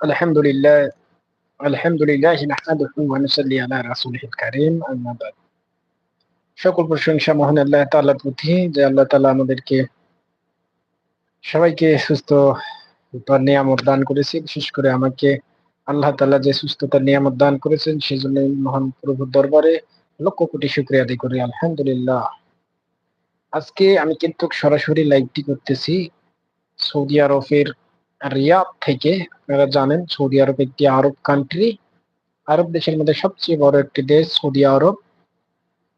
الحمد لله الحمد لله نحمده ونصلي على رسوله الكريم أما بعد সকল প্রশংসা মহান আল্লাহ তাআলার প্রতি যে আল্লাহ তাআলা আমাদেরকে সবাইকে সুস্থ তার নিয়ামত দান করেছে বিশেষ করে আমাকে আল্লাহ তাআলা যে সুস্থতার নিয়ামত দান করেছেন সেজন্য মহান প্রভুর দরবারে লক্ষ কোটি শুকরিয়া আদায় করি আলহামদুলিল্লাহ আজকে আমি কিন্তু সরাসরি লাইভটি করতেছি সৌদি আরবের রিয়াদ থেকে, আপনারা জানেন সৌদি আরব একটি আরব কান্ট্রি আরব দেশের মধ্যে সবচেয়ে বড় একটি দেশ সৌদি আরব।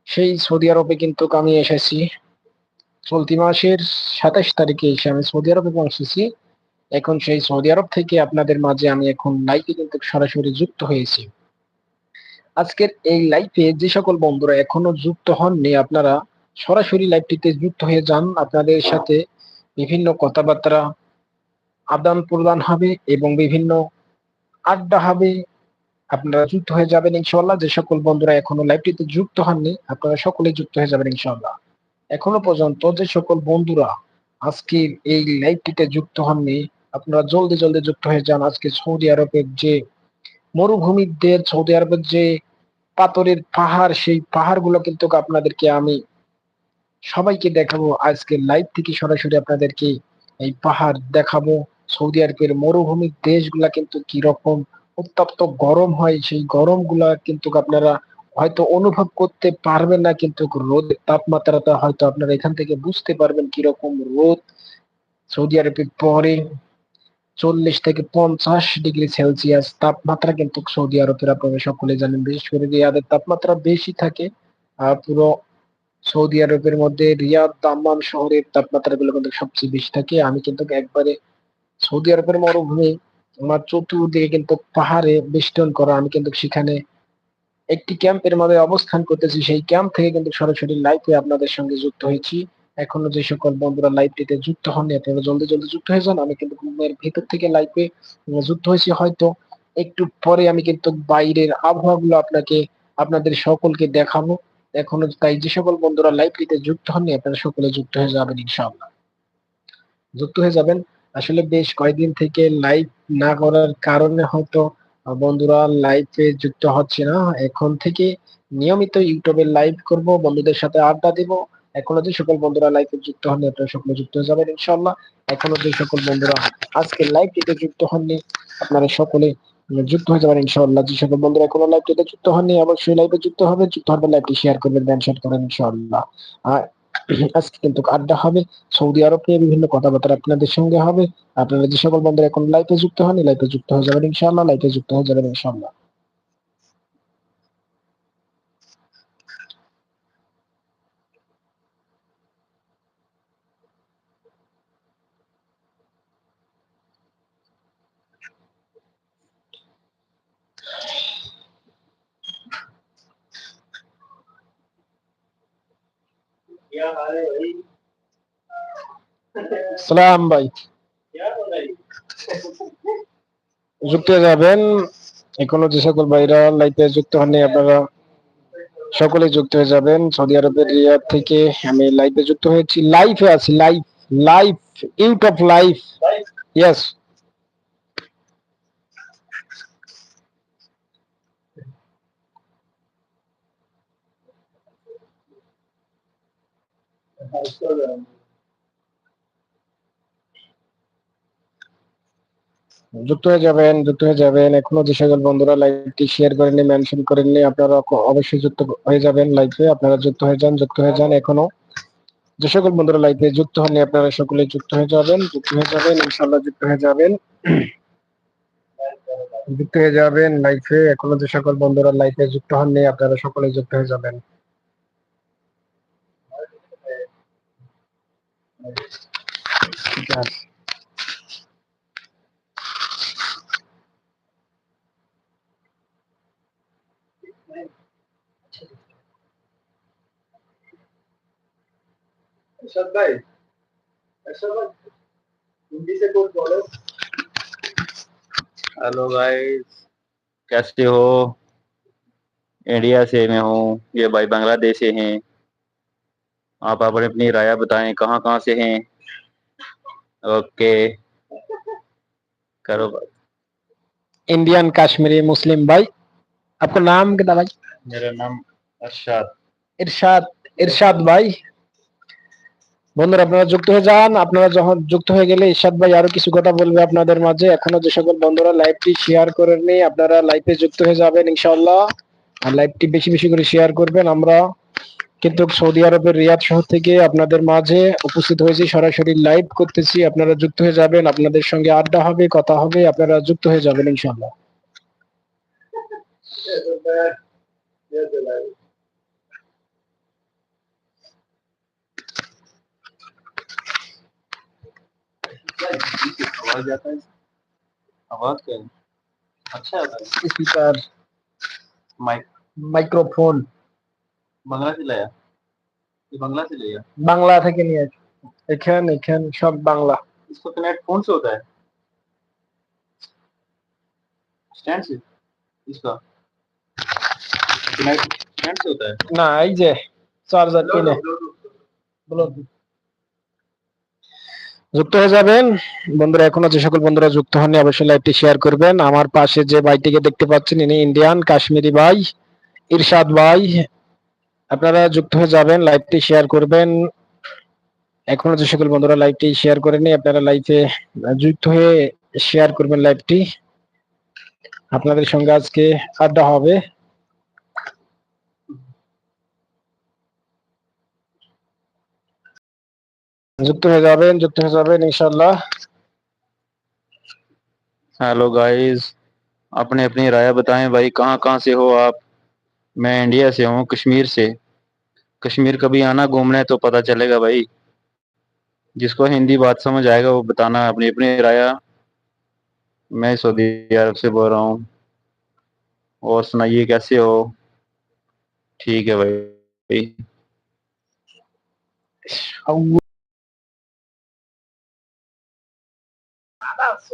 সেই সৌদি আরবে কিন্তু আমি এসেছি চলতি মাসের সাতাশ তারিখে এসে আমি সৌদি আরবে পৌঁছেছি। এখন সেই সৌদি আরব থেকে আপনাদের মাঝে আমি এখন লাইভে কিন্তু সরাসরি যুক্ত হয়েছি। আজকের এই লাইভে যে সকল বন্ধুরা এখনও যুক্ত হননি, আপনারা সরাসরি লাইভটিতে যুক্ত হয়ে যান। আপনাদের সাথে বিভিন্ন কথাবার্তা আদান প্রদান হবে এবং বিভিন্ন আড্ডা হবে। আপনারা যুক্ত হয়ে যাবেন ইনশাল্লাহ যে সকল বন্ধুরা এখনও লাইভটিতে যুক্ত হননি, আপনারা সকলে যুক্ত হয়ে যাবেন ইনশাল্লাহ এখনও পর্যন্ত যে সকল বন্ধুরা আজকের এই লাইভটিতে যুক্ত হননি, আপনারা জলদি জলদি যুক্ত হয়ে যান। আজকে সৌদি আরবের যে মরুভূমিদের, সৌদি আরবের যে পাথরের পাহাড়, সেই পাহাড়গুলো কিন্তু আপনাদেরকে আমি সবাইকে দেখাবো। আজকে লাইভ থেকে সরাসরি আপনাদেরকে এই পাহাড় দেখাবো। সৌদি আরবের মরুভূমির দেশগুলা কিন্তু কীরকম উত্তপ্ত গরম হয়, সেই গরমগুলা কিন্তু আপনারা হয়তো অনুভব করতে পারবেন না, কিন্তু রোদের তাপমাত্রাটা হয়তো আপনারা এখান থেকে বুঝতে পারবেন কীরকম রোদ সৌদি আরবের পরে চল্লিশ থেকে পঞ্চাশ ডিগ্রি সেলসিয়াস তাপমাত্রা কিন্তু সৌদি আরবের, আপনারা সকলে জানেন, বিশেষ করে রিয়াদের তাপমাত্রা বেশি থাকে, আর পুরো সৌদি আরবের মধ্যে রিয়াদ, দাম্মাম শহরের তাপমাত্রা গুলো কিন্তু সবচেয়ে বেশি থাকে। আমি কিন্তু একবারে সৌদি আরবের মরুভূমি আমার চতুর্দিকে কিন্তু পাহাড়ে বেষ্টন করা। আমি কিন্তু সেখানে একটি ক্যাম্পের মধ্যে অবস্থান করতেছি। সেই ক্যাম্প থেকে কিন্তু সরাসরি লাইভে আপনাদের সঙ্গে যুক্ত হয়েছি। এখনও যে সকল বন্ধুরা লাইভটিতে যুক্ত হননি, আপনারা জলদি জলদি যুক্ত হয়ে যান। আমি কিন্তু ঘুমের ভিতর থেকে লাইভে যুক্ত হয়েছি। হয়তো একটু পরে আমি কিন্তু বাইরের আবহাওয়াগুলো আপনাকে, আপনাদের সকলকে দেখাবো। এখনও তাই যে সকল বন্ধুরা লাইভটিতে যুক্ত হননি, আপনারা সকলে যুক্ত হয়ে যাবেন ইনশাআল্লাহ। যুক্ত হয়ে যাবেন। আসলে বেশ কয়েকদিন থেকে লাইভ না করার কারণে হয়তো বন্ধুরা লাইভে যুক্ত হচ্ছে না। এখন থেকে নিয়মিত ইউটিউবে লাইভ করব, বন্ধুদের সাথে আড্ডা দিব। এখনও যে সকল বন্ধুরা লাইভে যুক্ত হননি, আপনারা সকলে যুক্ত হয়ে যাবেন ইনশাআল্লাহ। এখনও যে সকল বন্ধুরা আজকে লাইভটিতে যুক্ত হননি, আপনারা সকলে যুক্ত হয়ে যাবেন ইনশাআল্লাহ। যে সকল বন্ধুরা এখনও লাইভটিতে যুক্ত হননি, অবশ্যই লাইভে যুক্ত হবে। যুক্ত হবে লাইভটি শেয়ার করবেন মেনশন করেন ইনশাআল্লাহ। আর আজকে কিন্তু আড্ডা হবে। সৌদি আরব নিয়ে বিভিন্ন কথাবার্তা আপনাদের সঙ্গে হবে। আপনারা যে সকল বন্ধুরা এখন লাইফে যুক্ত হন লাইফে যুক্ত হয়ে যাবেন ইনশাল্লাহ লাইফে যুক্ত হয়ে যাবেন ইনশাআল্লাহ। সালাম ভাই। যুক্ত যাবেন। এখনও যে সকল ভাইরা লাইভে যুক্ত হননি, আপনারা সকলে যুক্ত হয়ে যাবেন। সৌদি আরবের রিয়াদ থেকে আমি লাইভে যুক্ত হয়েছি। লাইভে আছি, live live of life yes যুক্ত হয়ে যাবেন যুক্ত হয়ে যাবেন এখনও যে সকল বন্ধুরা লাইভটি শেয়ার করেননি মেনশন করেননি আপনারা অবশ্যই যুক্ত হয়ে যাবেন লাইভে আপনারা যুক্ত হয়ে যান যুক্ত হয়ে যান এখনও যে সকল বন্ধুরা লাইভে যুক্ত হননি আপনারা সকলে যুক্ত হয়ে যাবেন যুক্ত হয়ে যাবেন ইনশাআল্লাহ যুক্ত হয়ে যাবেন যুক্ত হয়ে যাবেন লাইভে এখনও যে সকল বন্ধুরা লাইভে যুক্ত হননি আপনারা সকলে যুক্ত হয়ে যাবেন पचास अर्षद भाई अर्षद हिंदी से कुछ बोलो हेलो गाइस कैसे हो? इंडिया से मैं हूँ, ये भाई बांग्लादेश से हैं। आप अपनी अपनी राय बताएं कहाँ कहाँ से हैं ओके करो बात इंडियन कश्मीरी मुस्लिम भाई आपका नाम क्या भाई मेरा नाम अरशाद ইরশাদ ইরশাদ ভাই বন্ধুরা আপনারা যুক্ত হয়ে যান আপনারা যখন যুক্ত হয়ে গেলে ইরশাদ ভাই আরো কিছু কথা বলবে আপনাদের মাঝে এখনো যে সকল বন্ধুরা লাইভটি শেয়ার করেননি আপনারা লাইভে যুক্ত হয়ে যাবেন ইনশাআল্লাহ আর লাইভটি বেশি বেশি করে শেয়ার করবেন আমরা কিন্তু সৌদি আরবের রিয়াদ শহর থেকে আপনাদের মাঝে উপস্থিত হয়েছি সরাসরি লাইভ করতেছি আপনারা যুক্ত হয়ে যাবেন আপনাদের সঙ্গে আড্ডা হবে কথা হবে আপনারা যুক্ত হয়ে যাবেন ইনশাআল্লাহ Yes, sir. आवाज आता है आवाज क्या है अच्छा आता है স্পিকার माइक মাইক্রোফোন बंगला से लाया ये बंगला से लिया বাংলা থেকে নিয়ে আসি। এখান এখান সব বাংলা इसको कनेक्ट फोन से होता है स्टैंड से इसका कनेक्ट स्टैंड से होता है না এই যে চার্জার কিনে Bluetooth. বলুন যুক্ত হয়ে যাবেন বন্ধুরা এখনো যে সকল বন্ধুরা যুক্ত হননি অবশ্যই লাইভটি শেয়ার করবেন আমার পাশে যে ভাইটিকে দেখতে পাচ্ছেন ইনি ইন্ডিয়ান কাশ্মীরি ভাই ইরশাদ ভাই আপনারা যুক্ত হয়ে যাবেন লাইভটি শেয়ার করবেন এখনো যে সকল বন্ধুরা লাইভটি শেয়ার করেনি আপনারা লাইভে যুক্ত হয়ে শেয়ার করবেন লাইভটি আপনাদের সঙ্গে আজকে আড্ডা হবে যুক্ত হয়ে যাবেন যুক্ত হয়ে যাবেন ইনশাল্লাহ हेलो गाइस अपनी अपनी राय बताएं भाई कहाँ कहाँ से हो आप मैं इंडिया से हूँ, कश्मीर से। कश्मीर कभी आना घूमना है तो पता चलेगा भाई। जिसको हिंदी बात समझ आएगा, वो बताना अपनी अपनी राया। मैं सऊदी अरब से बोल रहा हूँ। और सुनाइए, कैसे हो? ठीक है भाई। خلاص